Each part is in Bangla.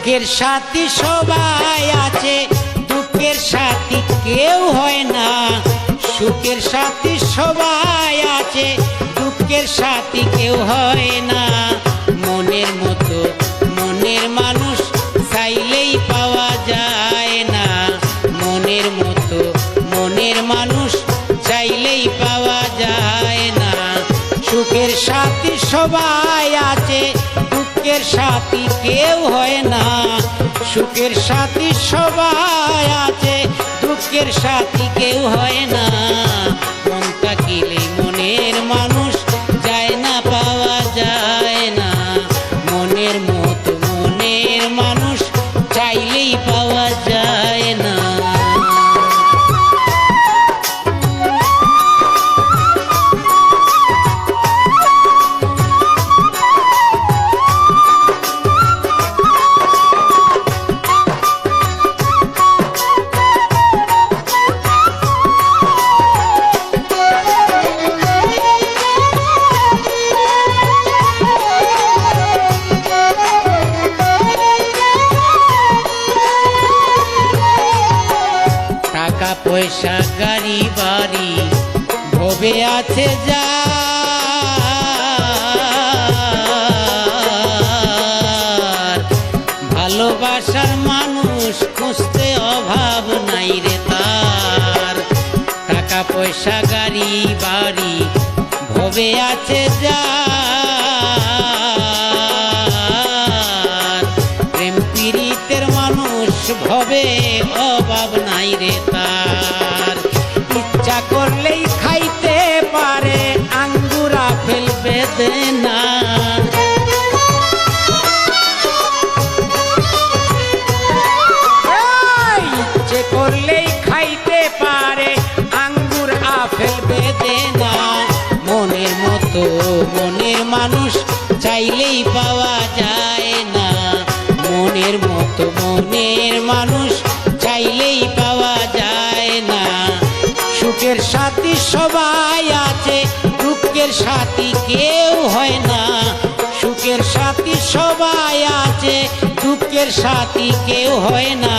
সুখের সাথী সবাই আছে, দুঃখের সাথী কেউ হয় না। সুখের সাথী সবাই আছে, দুঃখের সাথী কেউ হয় না। মনের মতো মনের মানুষ চাইলেই পাওয়া যায় না। মনের মতো মনের মানুষ চাইলেই পাওয়া যায় না। সুখের সাথী সবাই আছে দুঃখের সাথী কেউ হয় না। সুখের সাথী সবাই আছে, দুঃখের সাথী কেউ হয় না। মনটা থাকিলে গাড়ি বাড়ি ভবে আছে যা। ভালোবাসার মানুষ খুঁজতে অভাব নাই রে তার। টাকা, পয়সা, গাড়ি বাড়ি ভবে আছে যা। ভবে, অভাব নাই রে তার। ফেলবে দে না করলেই খাইতে পারে, আঙ্গুর আপেল বেদে না। মনের মতো মনের মানুষ চাইলেই পাওয়া যায় না। মনের মতো মনের মানুষ চাইলেই পাওয়া যায় না। সুখের সাথী সবাই আছে দুঃখের সাথী কেউ হয় না। সুখের সাথী সবাই আছে দুঃখের সাথী কেউ হয় না।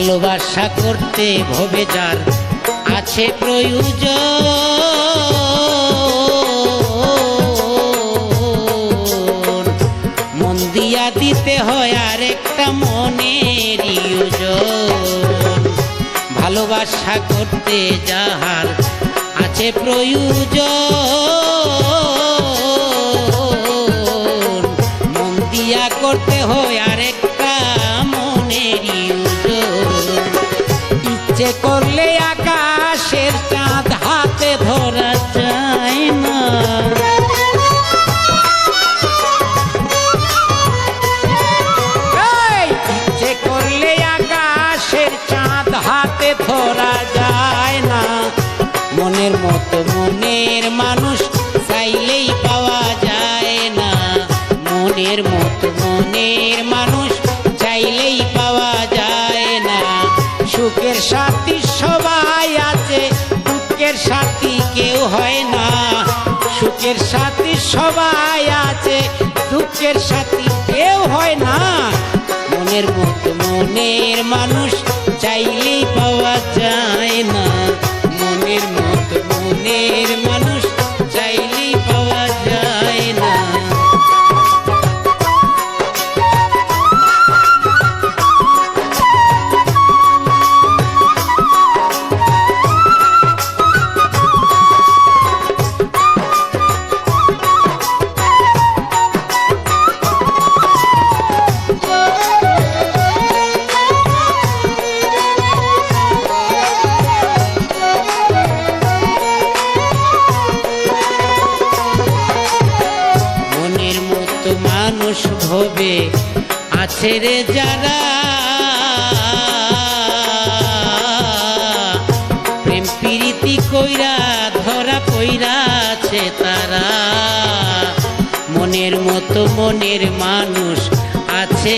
ভালোবাসা করতে ভবে যার আছে প্রয়োজন। মন দিয়া দিতে হয় আর একটা মনের ভালোবাসা করতে যাহার আছে প্রয়োজন। মন দিয়া করতে হয় ইচ্ছে করলে আকাশের সুখের সাথী সবাই আছে, দুঃখের সাথী কেউ হয় না। সুখের সাথী সবাই আছে, দুঃখের সাথী কেউ হয় না। মনের মতো মনের মানুষ চাইলেই পাওয়া যায় না। আছে রে যারা প্রেম প্রীতি কইরা, ধরা পইরা আছে তারা। মনের মতো মনের মানুষ আছে